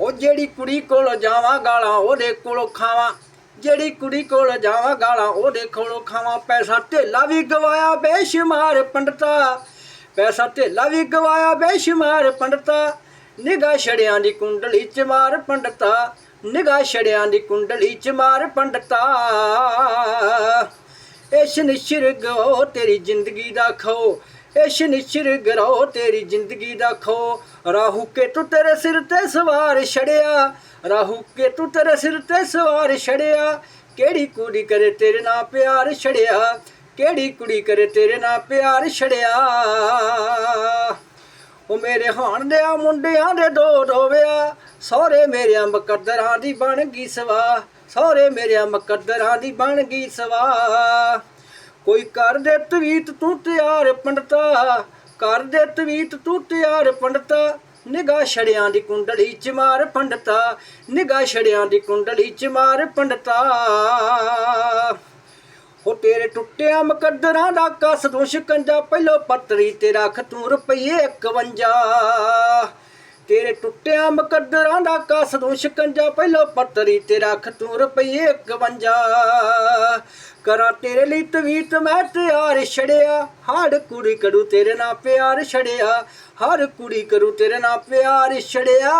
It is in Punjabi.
ਉਹ ਜਿਹੜੀ ਕੁੜੀ ਕੋਲ ਜਾਵਾਂ ਗਾਲਾਂ, ਉਹਦੇ ਕੋਲੋਂ ਖਾਵਾਂ। ਜਿਹੜੀ ਕੁੜੀ ਕੋਲ ਜਾਵਾਂ ਗਾਲਾਂ, ਉਹਦੇ ਕੋਲੋਂ ਖਾਵਾਂ। ਪੈਸਾ ਢੇਲਾ ਵੀ ਗਵਾਇਆ ਬੇਸ਼ੁਮਾਰ ਪੰਡਤਾ। ਪੈਸਾ ਢੇਲਾ ਵੀ ਗਵਾਇਆ ਬੇਸ਼ੁਮਾਰ ਪੰਡਤਾ। ਨਿਗਾਹ ਛੜਿਆਂ ਦੀ ਕੁੰਡਲੀ ਚ ਮਾਰ ਪੰਡਤਾ। ਨਿਗਾਹ ਛੜਿਆਂ ਦੀ ਕੁੰਡਲੀ ਚ ਮਾਰ ਪੰਡਤਾ। ਇਸ਼ ਨਿਸ਼ਰ ਗੋ ਤੇਰੀ ਜ਼ਿੰਦਗੀ ਦਾ ਖੋ। ਇਸ਼ ਨਿਸ਼ਰ ਗਰੋ, ਤੇਰੀ ਜ਼ਿੰਦਗੀ ਦਾ ਖੋ। ਰਾਹੂ ਕੇ ਤੂੰ ਤੇਰੇ ਸਿਰ ਤੇ ਸਵਾਰ ਛੜਿਆ। ਰਾਹੂ ਕੇ ਤੂੰ ਤੇਰੇ ਸਿਰ ਤੇ ਸਵਾਰ ਛੜਿਆ। ਕਿਹੜੀ ਕੁੜੀ ਕਰੇ ਤੇਰੇ ਨਾਲ ਪਿਆਰ ਛੜਿਆ? ਕਿਹੜੀ ਕੁੜੀ ਕਰੇ ਤੇਰੇ ਨਾਲ ਪਿਆਰ ਛੜਿਆ? ਉਹ ਮੇਰੇ ਹਾਣ ਦੇ ਮੁੰਡਿਆਂ ਦੇ ਦੋ ਦੋ ਵਿਆ ਸਹੁਰੇ ਮੇਰਿਆਂ ਮੁਕੱਦਰਾਂ ਦੀ ਬਣ ਗਈ ਸਵਾ। ਸਹੁਰੇ ਮੇਰਿਆਂ ਮੁਕੱਦਰਾਂ ਦੀ ਬਣ ਗਈ ਸਵਾ। ਕੋਈ ਕਰ ਦੇ ਤਵੀਤ ਤੂੰ ਤਿਆਰ ਪੰਡਤਾ ਕਰ ਦੇ ਤਵੀਤ ਤੂੰ ਤਿਆਰ ਪੰਡਤਾ। ਨਿਗਾਹ ਛੜਿਆਂ ਦੀ ਕੁੰਡਲੀ ਚ ਮਾਰ ਪੰਡਤਾ, ਨਿਗਾਹ ਛੜਿਆਂ ਦੀ ਕੁੰਡਲੀ ਚ ਮਾਰ ਪੰਡਤਾ। ਉਹ ਤੇਰੇ ਟੁੱਟਿਆ ਮੁਕੱਦਰਾਂ ਦਾ ਕਸ ਤੂੰ ਸ਼ਿਕੰਜਾ ਪਹਿਲੋ ਪੱਤਰੀ ਤੇ ਰੱਖ ਤੂੰ ਰੁਪਈਏ 51 ਤੇਰੇ ਟੁੱਟਿਆ ਮੁਕੱਦਰਾਂ ਦਾ ਕਸ ਤੂੰ ਸ਼ਿਕੰਜਾ ਪਹਿਲੋ ਪੱਤਰੀ ਤੇ ਰੱਖ ਤੂੰ ਰੁਪਈਏ 51 ਕਰਾਂ ਤੇਰੇ ਲਈ ਤਵੀਤ, ਮੈਂ ਤਿਆਰ ਛੜਿਆ। ਹਰ ਕੁੜੀ ਕਰੂ ਤੇਰੇ ਨਾਲ ਪਿਆਰ ਛੜਿਆ। ਹਰ ਕੁੜੀ ਕਰੂ ਤੇਰੇ ਨਾਲ ਪਿਆਰ ਛੜਿਆ।